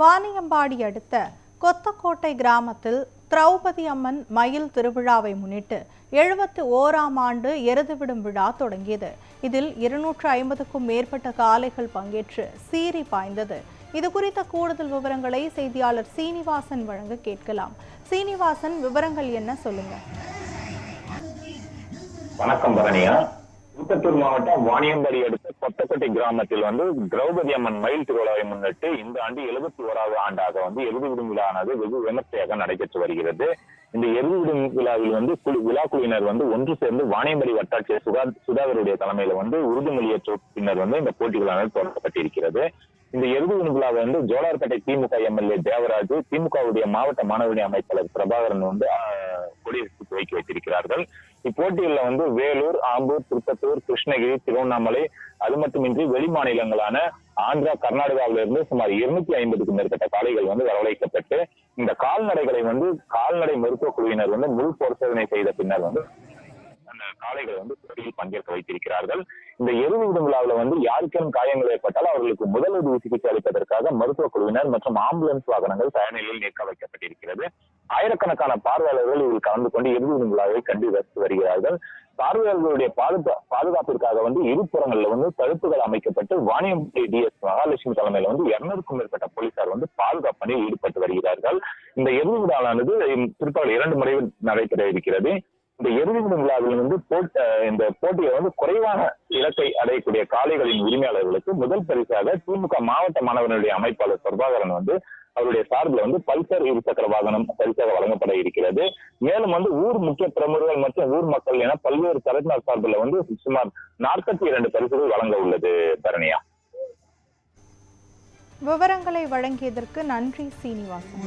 வாணியம்பாடி அடுத்த கொத்தக்கோட்டை கிராமத்தில் திரௌபதி அம்மன் மயில் திருவிழாவை முன்னிட்டு எழுபத்து ஓராம் ஆண்டு எருதுவிடும் விழா தொடங்கியது. இதில் இருநூற்று ஐம்பதுக்கும் மேற்பட்ட காளைகள் பங்கேற்று சீறி பாய்ந்தது. இது குறித்த கூடுதல் விவரங்களை செய்தியாளர் சீனிவாசன் வழங்க கேட்கலாம். சீனிவாசன் விவரங்கள் என்ன சொல்லுங்க? வணக்கம் பரணியா. திருப்பத்தூர் மாவட்டம் வாணியம்பாடி அடுத்த கொத்தக்கட்டை கிராமத்தில் வந்து திரௌபதி அம்மன் மயில் திருவிழாவை முன்னிட்டு இந்த ஆண்டு எழுபத்தி ஓராவது ஆண்டாக வந்து எருது விடும் விழானது வெகு விமர்சையாக நடைபெற்று வருகிறது. இந்த எருது விடும் விழாவில் வந்து குழு விழா குழுவினர் வந்து ஒன்று சேர்ந்து வாணியம்பாடி வட்டாட்சியர் சுதா சுதாகருடைய தலைமையில வந்து உறுதிமொழியேற்ற பின்னர் வந்து இந்த போட்டிகளானது தொடங்கப்பட்டிருக்கிறது. இந்த எருது விழாவை வந்து ஜோலார்பேட்டை திமுக எம்எல்ஏ தேவராஜ் திமுகவுடைய மாவட்ட மாணவரணி அமைப்பாளர் பிரபாகரன் வந்து ஆஹ், கொடியேற்றி துவக்கி வைத்திருக்கிறார்கள். இப்போட்டிகளில் வந்து வேலூர் ஆம்பூர் திருப்பத்தூர் கிருஷ்ணகிரி திருவண்ணாமலை அது மட்டுமின்றி வெளி மாநிலங்களான ஆந்திரா கர்நாடகாவில இருந்து சுமார் இருநூத்தி ஐம்பதுக்கும் மேற்பட்ட காளைகள் வந்து வரவழைக்கப்பட்டு இந்த கால்நடைகளை வந்து கால்நடை மருத்துவ குழுவினர் வந்து முழு பரிசோதனை செய்த பின்னர் வந்து அந்த காளைகளை வந்து போட்டியில் பங்கேற்க வைத்திருக்கிறார்கள். இந்த எருது விடும் விழாவில் வந்து யாருக்கேனும் காயங்கள் ஏற்பட்டால் அவர்களுக்கு முதலுதவி சிகிச்சை அளிப்பதற்காக மருத்துவ குழுவினர் மற்றும் ஆம்புலன்ஸ் வாகனங்கள் தயார் நிலையில் நிற்க வைக்கப்பட்டிருக்கிறது. ஆயிரக்கணக்கான பார்வையாளர்கள் இதில் கலந்து கொண்டு எருது விழாவை கண்டு ரசித்து வருகிறார்கள். பார்வையாளர்களுடைய பாதுகா பாதுகாப்பிற்காக வந்து இருபுறங்கள்ல வந்து தடுப்புகள் அமைக்கப்பட்டு வாணியம்பட்டி டிஎஸ் மகாலட்சுமி தலைமையில வந்து இருநூறுக்கும் மேற்பட்ட போலீசார் வந்து பாதுகாப்பு பணியில் ஈடுபட்டு வருகிறார்கள். இந்த எருது விழாவானது பிற்பகல் இரண்டு முறை நடைபெற இருக்கிறது. இந்த எருதுவிடும் விழாவில் வந்து போட்- இந்த போட்டியை வந்து குறைவான இலக்கை அடையக்கூடிய காளைகளின் உரிமையாளர்களுக்கு முதல் பரிசாக திமுக மாவட்ட மாணவர்களுடைய அமைப்பாளர் பிரபாகரன் வந்து அவருடைய சார்பில் வந்து பல்சர் இருசக்கர வாகனம் பரிசாக வழங்கப்பட இருக்கிறது. மேலும் வந்து ஊர் முக்கிய பிரமுகர்கள் மற்றும் ஊர் மக்கள் என பல்வேறு தரப்பினர் சார்பில் வந்து சுமார் நாற்பத்தி இரண்டு பரிசுகள் வழங்க உள்ளது தரணியா. விவரங்களை வழங்கியதற்கு நன்றி சீனிவாசன்.